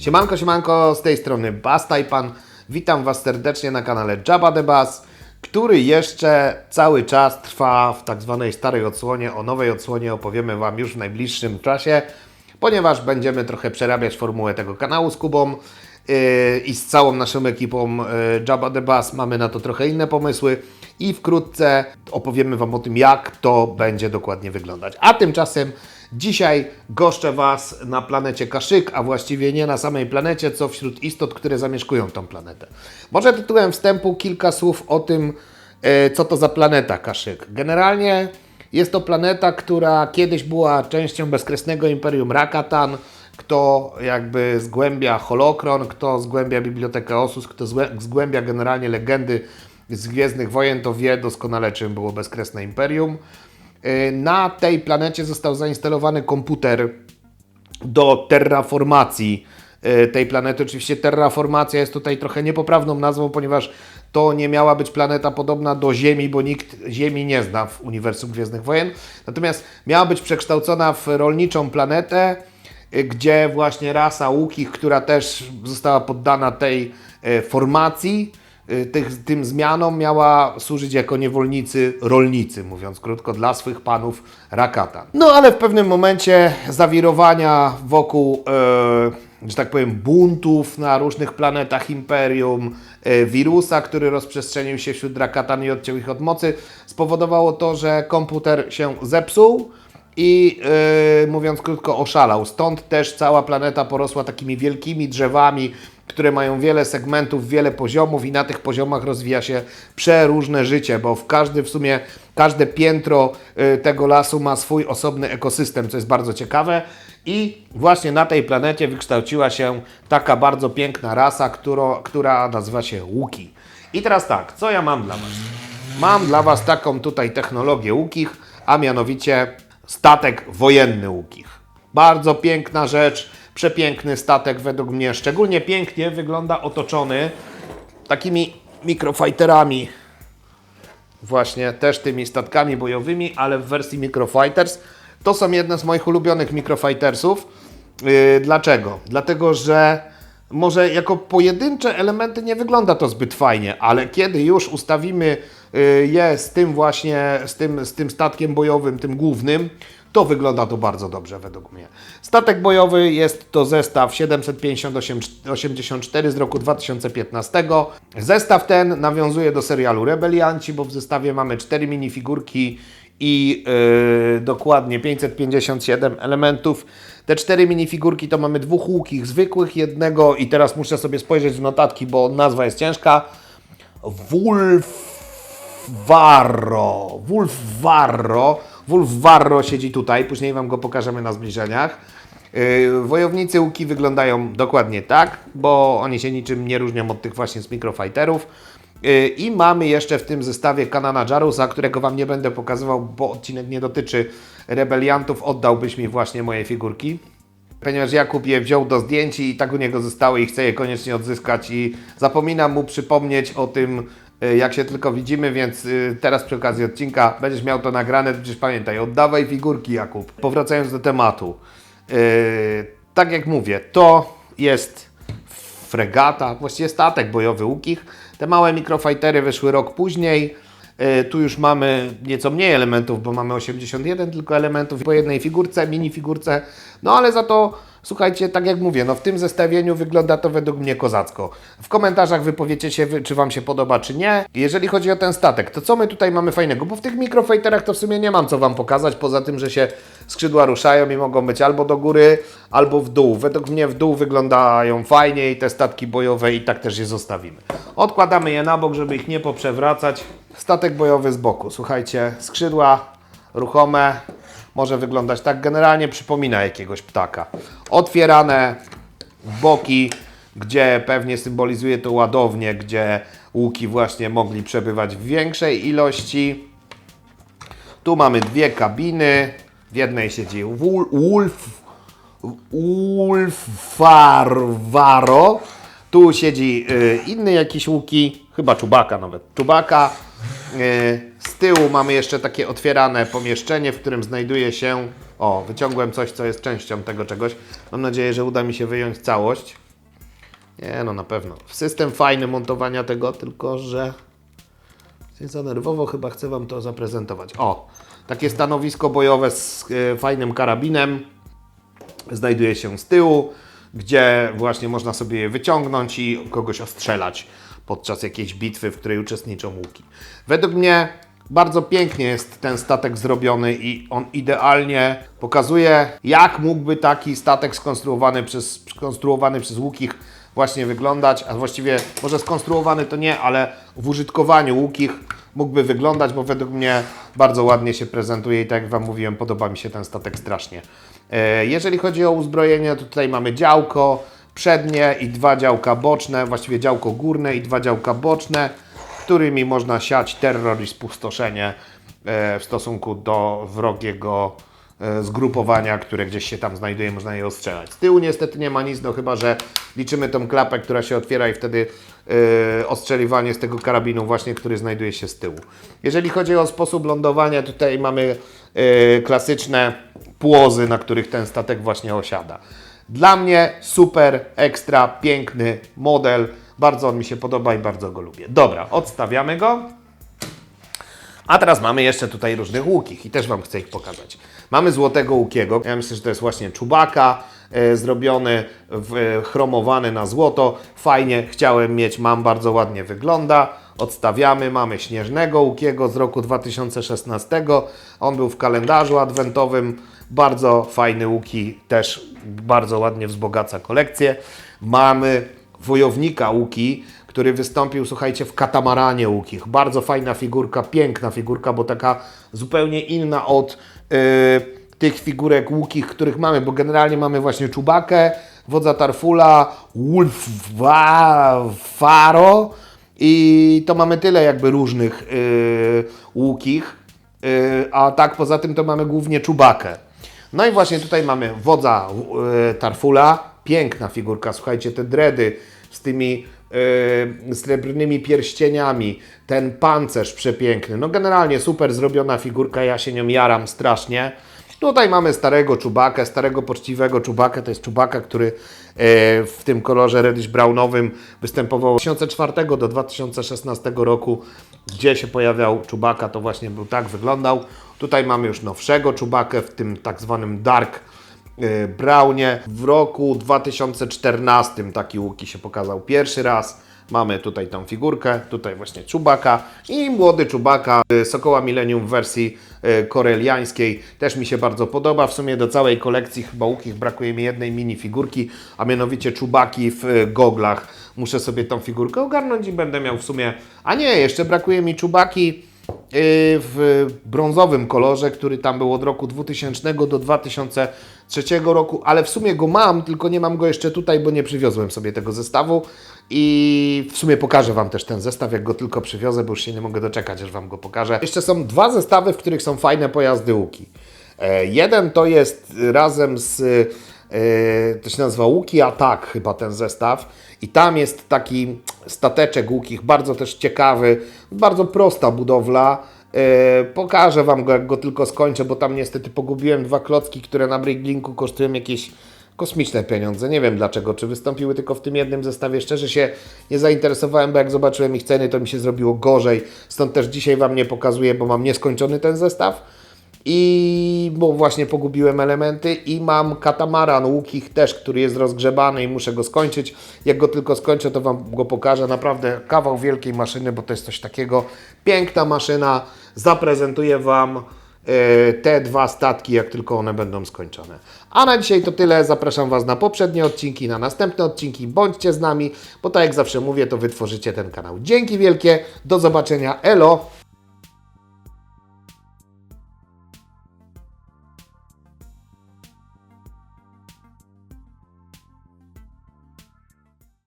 Siemanko, siemanko, z tej strony Bastajpan. Witam Was serdecznie na kanale Jabba the Bass, który jeszcze cały czas trwa w tak zwanej starej odsłonie. O nowej odsłonie opowiemy Wam już w najbliższym czasie, ponieważ będziemy trochę przerabiać formułę tego kanału z Kubą yy, i z całą naszą ekipą yy, Jabba the Bass. Mamy na to trochę inne pomysły i wkrótce opowiemy Wam o tym, jak to będzie dokładnie wyglądać. A tymczasem Dzisiaj goszczę Was na planecie Kaszyk, a właściwie nie na samej planecie, co wśród istot, które zamieszkują tą planetę. Może tytułem wstępu kilka słów o tym, e, co to za planeta Kaszyk. Generalnie jest to planeta, która kiedyś była częścią bezkresnego Imperium Rakatan, kto jakby zgłębia Holokron, kto zgłębia Bibliotekę Osus, kto zgłę- zgłębia generalnie legendy z Gwiezdnych Wojen, to wie doskonale czym było bezkresne Imperium. Y, Na tej planecie został zainstalowany komputer do terraformacji y, tej planety. Oczywiście terraformacja jest tutaj trochę niepoprawną nazwą, ponieważ to nie miała być planeta podobna do Ziemi, bo nikt Ziemi nie zna w uniwersum Gwiezdnych Wojen. Natomiast miała być przekształcona w rolniczą planetę, y, gdzie właśnie rasa łukich, która też została poddana tej formacji, tych, tym zmianom miała służyć jako niewolnicy rolnicy, mówiąc krótko, dla swych panów Rakata. No ale w pewnym momencie zawirowania wokół, e, że tak powiem, buntów na różnych planetach Imperium, e, wirusa, który rozprzestrzenił się wśród Rakatan i odciął ich od mocy, spowodowało to, że komputer się zepsuł i e, mówiąc krótko oszalał. Stąd też cała planeta porosła takimi wielkimi drzewami, które mają wiele segmentów, wiele poziomów i na tych poziomach rozwija się przeróżne życie, bo w każdy w sumie, każde piętro y, tego lasu ma swój osobny ekosystem, co jest bardzo ciekawe. I właśnie na tej planecie wykształciła się taka bardzo piękna rasa, którą, która nazywa się Łuki. I teraz tak, co ja mam dla Was? Mam dla Was taką tutaj technologię Łukich, a mianowicie statek wojenny Łukich. Bardzo piękna rzecz, przepiękny statek według mnie. Szczególnie pięknie wygląda otoczony takimi mikrofajterami. Właśnie też tymi statkami bojowymi, ale w wersji Microfighters. To są jedne z moich ulubionych Microfightersów. Yy, dlaczego? Dlatego, że może jako pojedyncze elementy nie wygląda to zbyt fajnie, ale kiedy już ustawimy y, je z tym właśnie, z tym, z tym statkiem bojowym, tym głównym, to wygląda to bardzo dobrze według mnie. Statek bojowy jest to zestaw 758-84 z roku 2015. Zestaw ten nawiązuje do serialu Rebelianci, bo w zestawie mamy 4 minifigurki i yy, dokładnie 557 elementów. Te cztery minifigurki to mamy dwóch łukich zwykłych, jednego i teraz muszę sobie spojrzeć w notatki, bo nazwa jest ciężka. Wulfvarro. Wulfvarro. Wulfvarro siedzi tutaj, później Wam go pokażemy na zbliżeniach. Yy, wojownicy łuki wyglądają dokładnie tak, bo oni się niczym nie różnią od tych właśnie z Microfighterów. Yy, I mamy jeszcze w tym zestawie Kanana Jarusa, którego Wam nie będę pokazywał, bo odcinek nie dotyczy rebeliantów. Oddałbyś mi właśnie moje figurki. Ponieważ Jakub je wziął do zdjęć i tak u niego zostały i chce je koniecznie odzyskać i zapominam mu przypomnieć o tym, jak się tylko widzimy, więc y, teraz przy okazji odcinka będziesz miał to nagrane, przecież pamiętaj, oddawaj figurki Jakub. Powracając do tematu, yy, tak jak mówię, to jest fregata, właściwie statek bojowy Łukich. Te małe mikrofajtery wyszły rok później. Tu już mamy nieco mniej elementów, bo mamy 81 tylko elementów po jednej figurce, minifigurce. No ale za to, słuchajcie, tak jak mówię, no w tym zestawieniu wygląda to według mnie kozacko. W komentarzach wypowiecie się, czy Wam się podoba, czy nie. Jeżeli chodzi o ten statek, to co my tutaj mamy fajnego? Bo w tych mikrofajterach to w sumie nie mam co Wam pokazać, poza tym, że się skrzydła ruszają i mogą być albo do góry, albo w dół. Według mnie w dół wyglądają fajnie i te statki bojowe i tak też je zostawimy. Odkładamy je na bok, żeby ich nie poprzewracać. Statek bojowy z boku. Słuchajcie, skrzydła ruchome. Może wyglądać tak. Generalnie przypomina jakiegoś ptaka. Otwierane boki, gdzie pewnie symbolizuje to ładownię, gdzie łuki właśnie mogli przebywać w większej ilości. Tu mamy dwie kabiny. W jednej siedzi Wolf, Wolfarwaro. Tu siedzi y, inny jakiś łuki, chyba czubaka nawet. Czubaka. Y, z tyłu mamy jeszcze takie otwierane pomieszczenie, w którym znajduje się. O, wyciągłem coś, co jest częścią tego czegoś. Mam nadzieję, że uda mi się wyjąć całość. Nie, no na pewno. System fajny montowania tego, tylko że za nerwowo, chyba chcę Wam to zaprezentować. O, takie stanowisko bojowe z e, fajnym karabinem znajduje się z tyłu, gdzie właśnie można sobie je wyciągnąć i kogoś ostrzelać podczas jakiejś bitwy, w której uczestniczą łuki. Według mnie bardzo pięknie jest ten statek zrobiony i on idealnie pokazuje, jak mógłby taki statek skonstruowany przez, skonstruowany przez łukich właśnie wyglądać, a właściwie może skonstruowany to nie, ale w użytkowaniu łukich mógłby wyglądać, bo według mnie bardzo ładnie się prezentuje i tak jak Wam mówiłem, podoba mi się ten statek strasznie. E, Jeżeli chodzi o uzbrojenie, to tutaj mamy działko przednie i dwa działka boczne, właściwie działko górne i dwa działka boczne, którymi można siać terror i spustoszenie e, w stosunku do wrogiego e, zgrupowania, które gdzieś się tam znajduje, można je ostrzelać. Z tyłu niestety nie ma nic, no chyba, że liczymy tą klapę, która się otwiera i wtedy e, ostrzeliwanie z tego karabinu właśnie, który znajduje się z tyłu. Jeżeli chodzi o sposób lądowania, tutaj mamy e, klasyczne płozy, na których ten statek właśnie osiada. Dla mnie super, ekstra, piękny model. Bardzo on mi się podoba i bardzo go lubię. Dobra, odstawiamy go. A teraz mamy jeszcze tutaj różnych łukich i też Wam chcę ich pokazać. Mamy złotego łukiego. Ja myślę, że to jest właśnie czubaka e, zrobiony, w, e, chromowany na złoto. Fajnie, chciałem mieć, mam, bardzo ładnie wygląda. Odstawiamy, mamy śnieżnego łukiego z roku 2016. On był w kalendarzu adwentowym. Bardzo fajny łuki, też bardzo ładnie wzbogaca kolekcję. Mamy wojownika Łuki, który wystąpił, słuchajcie, w katamaranie Łukich. Bardzo fajna figurka, piękna figurka, bo taka zupełnie inna od yy, tych figurek Łukich, których mamy, bo generalnie mamy właśnie Czubakę, wodza Tarfula, Wolf Faro i to mamy tyle jakby różnych yy, Łukich, yy, a tak poza tym to mamy głównie Czubakę. No i właśnie tutaj mamy wodza yy, Tarfula, piękna figurka, słuchajcie, te dredy z tymi yy, srebrnymi pierścieniami, ten pancerz przepiękny, no generalnie super zrobiona figurka, ja się nią jaram strasznie. Tutaj mamy starego czubakę, starego poczciwego czubakę, to jest czubaka, który yy, w tym kolorze reddish brownowym występował od 2004 do 2016 roku, gdzie się pojawiał czubaka, to właśnie był tak wyglądał. Tutaj mamy już nowszego czubakę w tym tak zwanym dark brownie. W roku 2014 taki łuki się pokazał pierwszy raz. Mamy tutaj tą figurkę, tutaj właśnie czubaka i młody czubaka y, Sokoła Millennium w wersji y, koreliańskiej. Też mi się bardzo podoba. W sumie do całej kolekcji chyba łukich brakuje mi jednej mini figurki, a mianowicie czubaki w y, goglach. Muszę sobie tą figurkę ogarnąć i będę miał w sumie... A nie, jeszcze brakuje mi czubaki w brązowym kolorze, który tam był od roku 2000 do 2003 roku, ale w sumie go mam, tylko nie mam go jeszcze tutaj, bo nie przywiozłem sobie tego zestawu i w sumie pokażę Wam też ten zestaw, jak go tylko przywiozę, bo już się nie mogę doczekać, aż Wam go pokażę. Jeszcze są dwa zestawy, w których są fajne pojazdy łuki. E, jeden to jest razem z e, to się nazywa Łuki Atak chyba ten zestaw i tam jest taki stateczek łukich, bardzo też ciekawy, bardzo prosta budowla. E, pokażę Wam go, jak go tylko skończę, bo tam niestety pogubiłem dwa klocki, które na Bricklinku kosztują jakieś kosmiczne pieniądze. Nie wiem dlaczego, czy wystąpiły tylko w tym jednym zestawie. Szczerze się nie zainteresowałem, bo jak zobaczyłem ich ceny, to mi się zrobiło gorzej. Stąd też dzisiaj Wam nie pokazuję, bo mam nieskończony ten zestaw. I bo właśnie pogubiłem elementy i mam katamaran łukich też, który jest rozgrzebany i muszę go skończyć. Jak go tylko skończę, to Wam go pokażę. Naprawdę kawał wielkiej maszyny, bo to jest coś takiego. Piękna maszyna. Zaprezentuję Wam e, te dwa statki, jak tylko one będą skończone. A na dzisiaj to tyle. Zapraszam Was na poprzednie odcinki, na następne odcinki. Bądźcie z nami, bo tak jak zawsze mówię, to Wy tworzycie ten kanał. Dzięki wielkie. Do zobaczenia. Elo!